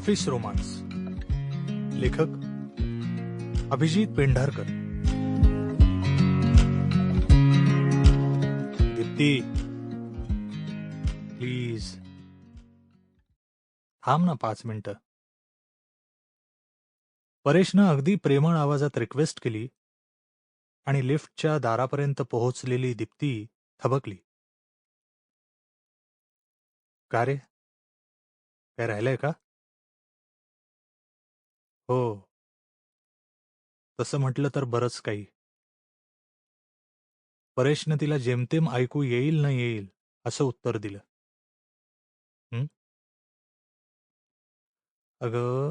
Office romance लेखक Abhijit Pendharkar. Deepti please थांब ना पाच मिनिटं. परेशनं अगदी प्रेमळ आवाजात रिक्वेस्ट केली आणि लिफ्टच्या दारापर्यंत पोहोचलेली दीप्ती थबकली. का रे? काय राहिलंय का? हो. तसं म्हटलं तर बरंच काही. परेशनं तिला जेमतेम ऐकू येईल न येईल असं उत्तर दिलं. हं? अगं.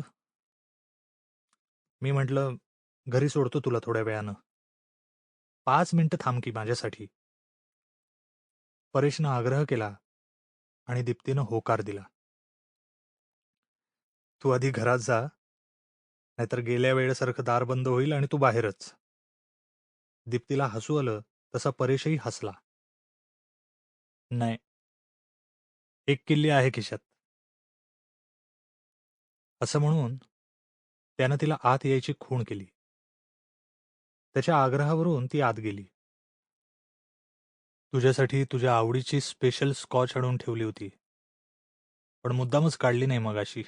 मी म्हटलं घरी सोडतो तुला थोड्या वेळानं. पाच मिनिटं थांब की माझ्यासाठी. परेशनं आग्रह केला आणि दीप्तीनं होकार दिला. तू आधी घरात जा. नाहीतर गेल्या वेळेसारखं दार बंद होईल आणि तू बाहेरच. दीप्तीला हसू आलं तसा परेशही हसला. नाही. एक किल्ली आहे खिशात. असं म्हणून त्यानं तिला आत यायची खूण केली. त्याच्या आग्रहावरून ती आत गेली. तुझ्यासाठी तुझ्या आवडीची स्पेशल स्कॉच आणून ठेवली होती. पण मुद्दामच काढली नाही मगाशी.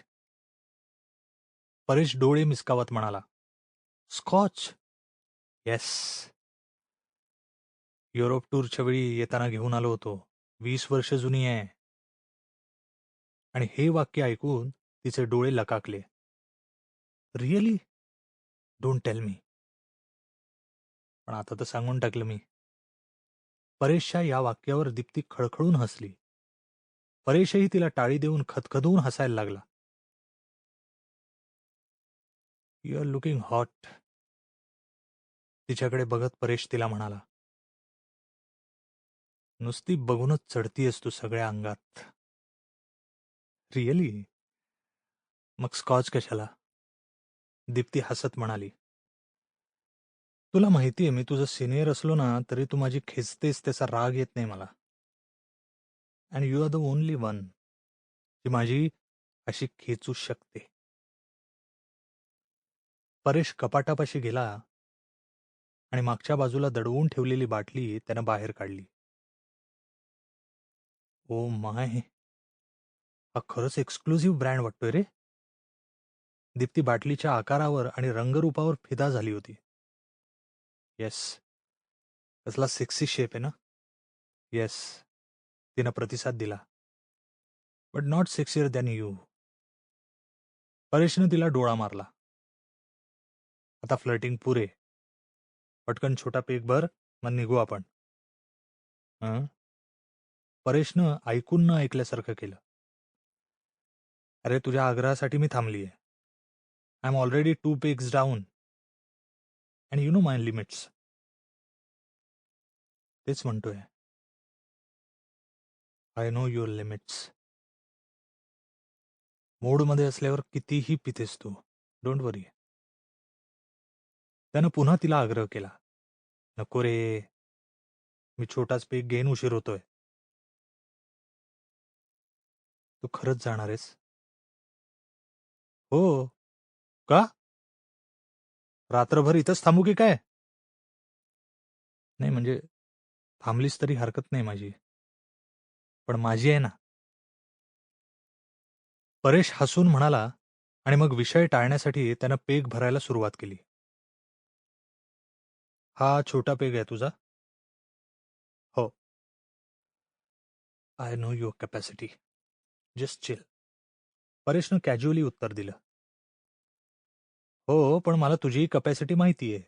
परेश डोळे मिसकावत म्हणाला स्कॉच. येस. युरोप टूरच्या वेळी येताना घेऊन आलो होतो. वीस वर्ष जुनी आहे. आणि हे वाक्य ऐकून तिचे डोळे लकाकले. रिअली? Don't tell me. पण आता तर सांगून टाकलं मी. परेशच्या या वाक्यावर दीप्ती खळखळून हसली. परेशही तिला टाळी देऊन खदखदून हसायला लागला. यू आर लुकिंग हॉट तिच्याकडे बघत परेश तिला म्हणाला नुसती बघूनच चढतीयस तू सगळ्या अंगात. रिअली मग स्कॉच कशाला? दीप्ती हसत म्हणाली तुला माहितीये मी तुझं सिनियर असलो ना तरी तू माझी खेचतेस त्याचा राग येत नाही मला. And you are the only one जी माझी अशी खेचू शकते. परेश कपाटापाशी गेला आणि मागच्या बाजूला दडवून ठेवलेली बाटली त्यानं बाहेर काढली. ओ माय हा खरंच एक्सक्लुझिव्ह ब्रँड वाटतोय रे. दीप्ती बाटलीच्या आकारावर आणि रंगरूपावर फिदा झाली होती. येस कसला सेक्सी शेप आहे ना. येस तिनं प्रतिसाद दिला. But not sexier than you परेशनं तिला डोळा मारला. आता फ्लर्टिंग पुरे. पटकन छोटा पेक भर मग निघू आपण. परेशनं ऐकून न ऐकल्यासारखं केलं. अरे तुझ्या आग्रहासाठी मी थांबलीये. I am already two pegs down and you know my limits तेच म्हणतोय. आय नो युअर लिमिट्स मोडमध्ये असल्यावर कितीही पितेस तू. डोंट वरी त्यानं पुन्हा तिला आग्रह केला. नको रे. मी छोटाच पेक घेईन उशीर होतोय. तू खरंच जाणार आहेस? हो. का? रात्रभर इथंच थांबू की काय? नाही म्हणजे थांबलीस तरी हरकत नाही माझी. पण माझी आहे ना. परेश हसून म्हणाला आणि मग विषय टाळण्यासाठी त्यानं पेक भरायला सुरुवात केली. हा छोटा पेग आहे तुझा? हो. I know your capacity just chill परेशनं casually उत्तर दिलं. हो पण मला तुझी कपॅसिटी माहिती आहे.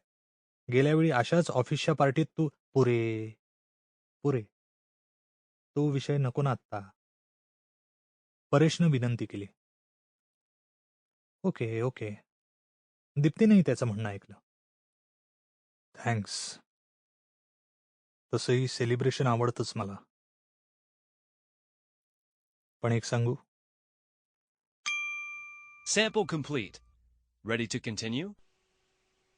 गेल्या वेळी अशाच ऑफिसच्या पार्टीत तू पुरे पुरे. तो विषय नको ना आत्ता. परेशनं विनंती केली. Okay okay. दीप्तीनेही त्याचं म्हणणं ऐकलं. थँक्स तसंही सेलिब्रेशन आवडतंच मला पण एक सांगू Sample complete. Ready to continue?